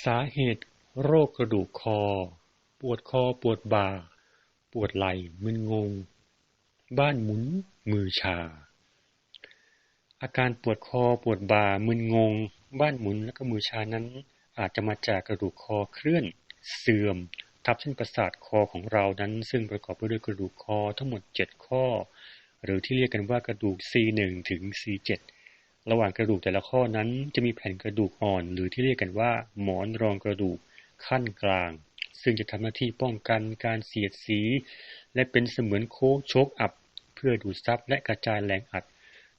สาเหตุ โรคกระดูกคอ ปวดคอปวดบ่า ปวดไหล่มึนงง บ้านหมุน มือชา อาการปวดคอปวดบ่ามึนงง บ้านหมุนและก็มือชานั้น อาจจะมาจากกระดูกคอเคลื่อน เสื่อม ทับเส้นประสาทคอของเรานั้น ซึ่งประกอบไปด้วยกระดูกคอทั้งหมด 7 ข้อ หรือที่เรียกกันว่ากระดูก C1 ถึง C7 ระหว่างกระดูกแต่ละข้อนั้นจะมีแผ่นกระดูกอ่อน หรือที่เรียกกันว่า หมอนรองกระดูกขั้นกลาง ซึ่งจะทำหน้าที่ป้องกันการเสียดสี และเป็นเสมือนโค้งโชกอับ เพื่อดูดซับและกระจายแรงอัด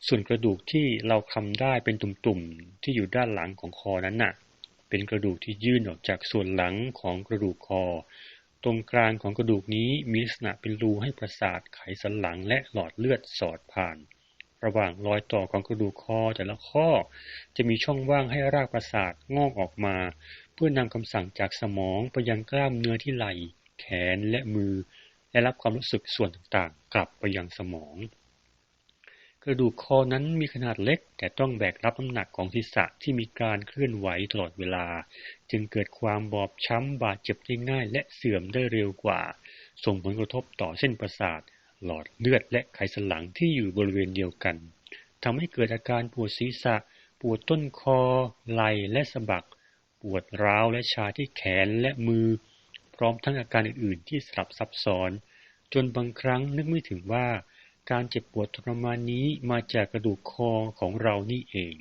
ส่วนกระดูกที่เราคำได้เป็นตุ่มๆ ที่อยู่ด้านหลังของคอนั้นน่ะ เป็นกระดูกที่ยื่นออกจากส่วนหลังของกระดูกคอ ตรงกลางของกระดูกนี้มีลักษณะเป็นรูให้ประสาทไขสันหลังและหลอดเลือดสอดผ่าน ระหว่างรอยต่อของกระดูกคอแต่ละข้อ จะมีช่องว่างให้รากประสาทงอกออกมา เพื่อนำคำสั่งจากสมองไปยังกล้ามเนื้อที่ไหล่ แขนและมือ และรับความรู้สึกส่วนต่างๆ กลับไปยังสมอง กระดูกคอนั้นมีขนาดเล็ก แต่ต้องแบกรับน้ำหนักของศีรษะที่มีการเคลื่อนไหวตลอดเวลา จึงเกิดความบอบช้ำบาดเจ็บได้ง่าย และเสื่อมได้เร็วกว่า ส่งผลกระทบต่อเส้นประสาท หลอดเลือดและไขสันหลังที่อยู่บริเวณเดียวกันทำให้เกิดอาการปวดศีรษะ ปวดต้นคอ ไหล่และสะบัก ปวดร้าวและชาที่แขนและมือ พร้อมทั้งอาการอื่น ๆ ที่สลับซับซ้อน จนบางครั้งนึกไม่ถึงว่า การเจ็บปวดทรมานนี้มาจากกระดูกคอของเรานี่เอง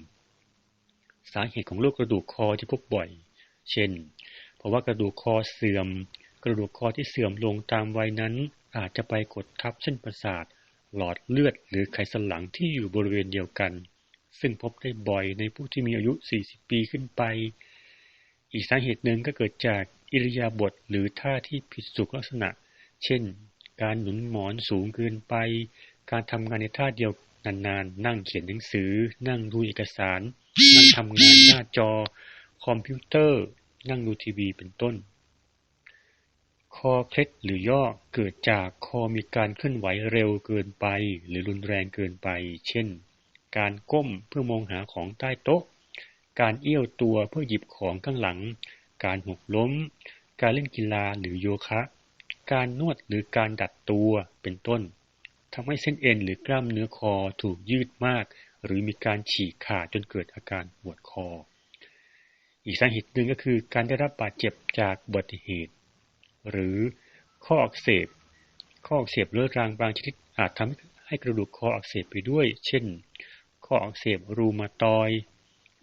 สาเหตุของโรคกระดูกคอที่พบบ่อย เช่น เพราะว่ากระดูกคอเสื่อม กระดูกคอที่เสื่อมลงตามวัยนั้น อาจจะไปกดทับเส้นประสาท หลอดเลือดหรือไขสันหลังที่อยู่บริเวณเดียวกัน ซึ่งพบได้บ่อยในผู้ที่มีอายุ 40 ปีขึ้นไป อีกสาเหตุหนึ่งก็เกิดจากอิริยาบถหรือท่าที่ผิดสุขลักษณะ เช่น การหนุนหมอนสูงเกินไป การทำงานในท่าเดียวนานๆนั่งเขียนหนังสือ นั่งดูเอกสาร นั่งทำงานหน้าจอ คอมพิวเตอร์ นั่งดูทีวีเป็นต้น คอเคล็ดหรือย่อเกิดจากคอมีการเคลื่อนไหวเร็วเกินไป หรือรุนแรงเกินไป เช่น การก้มเพื่อมองหาของใต้โต๊ะ การเอี้ยวตัวเพื่อหยิบของข้างหลัง การหกล้ม การเล่นกีฬาหรือโยคะ การนวดหรือการดัดตัวเป็นต้นทำให้เส้นเอ็นหรือกล้ามเนื้อคอถูกยืดมาก หรือมีการฉีกขาดจนเกิดอาการปวดคอ อีกสาเหตุหนึ่งก็คือการได้รับบาดเจ็บจากอุบัติเหตุ หรือข้ออักเสบ ข้ออักเสบเรื้อรังบางชนิดอาจทำให้กระดูกคออักเสบไปด้วย เช่น ข้ออักเสบรูมาตอย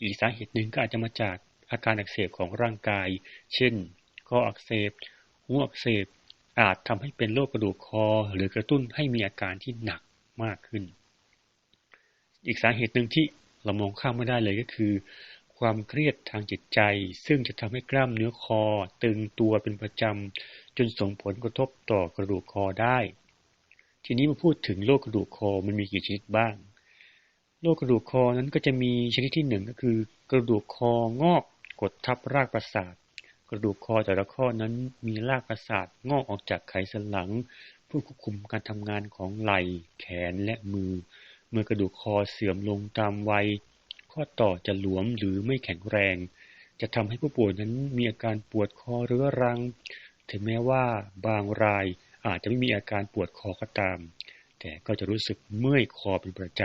อีกสาเหตุหนึ่งก็อาจจะมาจากอาการอักเสบของร่างกาย เช่น ข้ออักเสบหัวอักเสบ อาจทำให้เป็นโรคกระดูกคอ หรือกระตุ้นให้มีอาการที่หนักมากขึ้น อีกสาเหตุหนึ่งที่เรามองข้ามไม่ได้เลยก็คือ ความเครียดทางจิตใจ ซึ่งจะทำให้กล้ามเนื้อคอ ตึงตัวเป็นประจำ จนส่งผลกระทบต่อกระดูกคอได้ ทีนี้มาพูดถึงโรคกระดูกคอมันมีกี่ชนิดบ้างโรคกระดูกคอนั้นก็จะมีชนิดที่หนึ่งก็คือ กระดูกคองอกกดทับรากประสาท กระดูกคอแต่ละข้อนั้นมีรากประสาทงอกออกจากไขสันหลังเพื่อควบคุมการทำงานของไหล่ แขนและมือ เมื่อกระดูกคอเสื่อมลงตามวัย ข้อต่อจะหลวมหรือไม่แข็งแรง จะทำให้ผู้ป่วยนั้นมีอาการปวดคอเรื้อรัง ถึงแม้ว่าบางรายอาจจะไม่มีอาการปวดคอก็ตาม แต่ก็จะรู้สึกเมื่อยคอเป็นประจ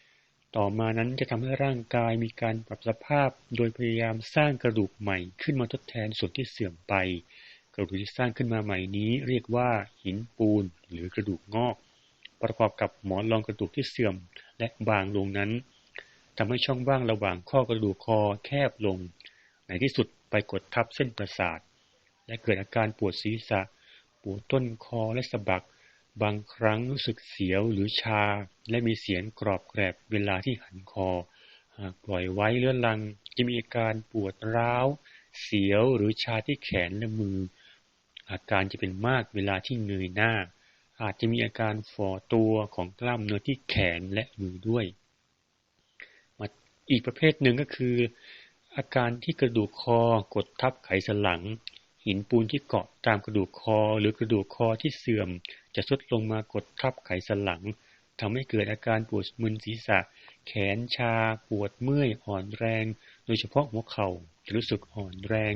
ำ ต่อมานั้นจะทำให้ร่างกายมีการปรับสภาพ โดยพยายามสร้างกระดูกใหม่ขึ้นมาทดแทนส่วนที่เสื่อมไป กระดูกที่สร้างขึ้นมาใหม่นี้ เรียกว่าหินปูนหรือกระดูกงอก ประกอบกับหมอนรองกระดูกที่เสื่อมและบางลงนั้น ทำให้ช่องว่างระหว่างข้อกระดูกคอแคบลง ในที่สุดไปกดทับเส้นประสาท และเกิดอาการปวดศีรษะ ปวดต้นคอและสะบัก บางครั้งรู้สึกเสียวหรือชา และมีเสียงกรอบแกรบเวลาที่หันคอ หากปล่อยไว้เลื่อนลัง จะมีอาการปวดร้าว เสียวหรือชาที่แขนและมือ อาการจะเป็นมากเวลาที่เงยหน้าอาจจะมีอาการฝ่อตัวของกล้ามเนื้อที่แขนและมือด้วย อีกประเภทหนึ่งก็คือ อาการที่กระดูกคอกดทับไขสันหลัง หินปูนที่เกาะตามกระดูกคอ หรือกระดูกคอที่เสื่อม จะซุดลงมากดทับไขสันหลังทำให้เกิดอาการปวดมึนศีรษะ แขนชา ปวดเมื่อยอ่อนแรง โดยเฉพาะหัวเขา่าจะรู้สึกอ่อนแรง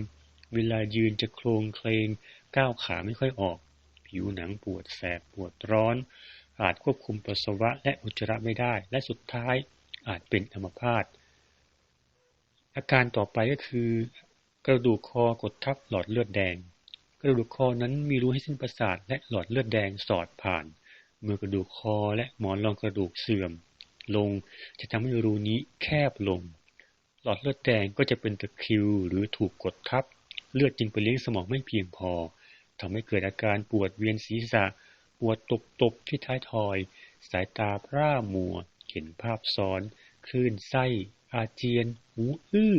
เวลายืนจะโครงเคลงก้าวขาไม่ค่อยออก ผิวหนังปวดแสบปวดร้อน อาจควบคุมปัสสาวะและอุจจาระไม่ได้ และสุดท้าย อาจเป็นอัมพาต อาการต่อไปก็คือ กระดูกคอกดทับหลอดเลือดแดง กระดูกคอนั้นมีรูให้เส้นประสาทและหลอดเลือดแดงสอดผ่าน เมื่อกระดูกคอและหมอนรองกระดูกเสื่อม ลงจะทำให้รูนี้แคบลง หลอดเลือดแดงก็จะเป็นตะคริวหรือถูกกดทับ เลือดจึงไปเลี้ยงสมองไม่เพียงพอทำให้เกิดอาการปวดเวียนศีรษะ ปวดตกตกที่ท้ายทอย สายตาพร่ามัว ห็นภาพซ้อนคลื่นไส้ อาเจียน หูอื้อ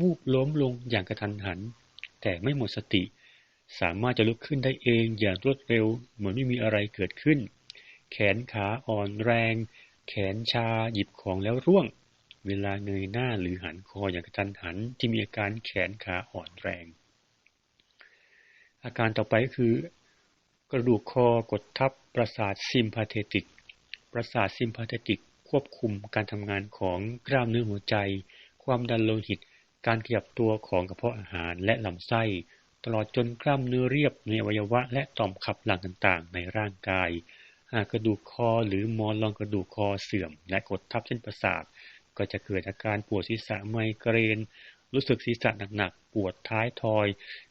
วูบล้มลงอย่างกระทันหัน แต่ไม่หมดสติ สามารถจะลุกขึ้นได้เองอย่างรวดเร็ว เหมือนไม่มีอะไรเกิดขึ้น แขนขาอ่อนแรง แขนชาหยิบของแล้วร่วง เวลาเงยหน้าหรือหันคออย่างกระทันหันที่มีอาการแขนขาอ่อนแรง อาการต่อไปก็คือกระดูกคอกดทับประสาทซิมพาเทติก ประสาทซิมพาเทติก ควบคุมการทำงานของกล้ามเนื้อหัวใจ ความดันโลหิต การขยับตัวของกระเพาะอาหารและลำไส้ ตลอดจนกล้ามเนื้อเรียบในอวัยวะและต่อมขับหลั่งต่างๆ ในร่างกาย หากกระดูกคอหรือมอนรองกระดูกคอเสื่อม และกดทับเส้นประสาท ก็จะเกิดอาการปวดศีรษะไมเกรน รู้สึกศีรษะหนักๆ ปวดท้ายทอย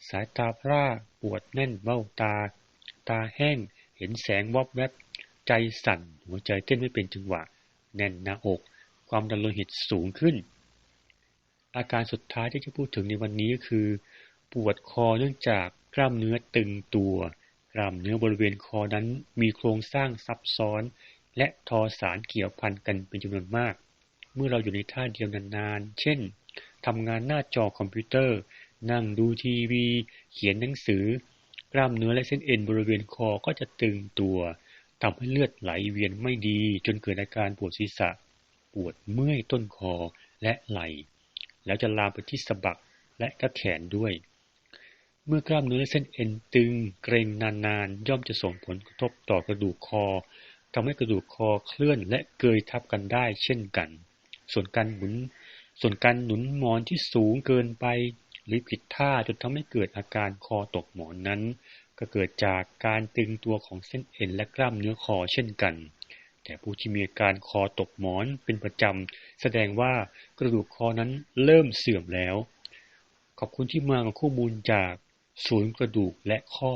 สายตาพร่า ปวดแน่นเบ้าตา ตาแห้ง เห็นแสงวอบแวบ ใจสั่น หัวใจเต้นไม่เป็นจังหวะ แน่นหน้าอก ความดันโลหิตสูงขึ้น อาการสุดท้ายที่จะพูดถึงในวันนี้ก็คือ ปวดคอเนื่องจากกล้ามเนื้อตึงตัวกล้ามเนื้อบริเวณคอนั้นมีโครงสร้างซับซ้อน และทอสารเกี่ยวพันกันเป็นจำนวนมาก เมื่อเราอยู่ในท่าเดียวนานๆ เช่นทำงานหน้าจอคอมพิวเตอร์ นั่งดูทีวี เขียนหนังสือ กล้ามเนื้อและเส้นเอ็นบริเวณคอก็จะตึงตัว ทำให้เลือดไหลเวียนไม่ดี จนเกิดอาการปวดศีรษะ ปวดเมื่อยต้นคอและไหล่ แล้วจะลามไปที่สะบักและก็แขนด้วย เมื่อกล้ามเนื้อและเส้นเอ็นตึงเกร็งนานๆ ย่อมจะส่งผลกระทบต่อกระดูกคอทำให้กระดูกคอเคลื่อนและเกยทับกันได้เช่นกัน ส่วนการหมุน ส่วนการหนุนหมอนที่สูงเกินไป หรือผิดท่าจนทำให้เกิดอาการคอตกหมอนนั้น ก็เกิดจากการตึงตัวของเส้นเอ็นและกล้ามเนื้อคอเช่นกัน แต่ผู้ที่มีอาการคอตกหมอนเป็นประจำ แสดงว่ากระดูกคอนั้นเริ่มเสื่อมแล้ว ขอบคุณที่มากับข้อมูลจากศูนย์กระดูกและข้อ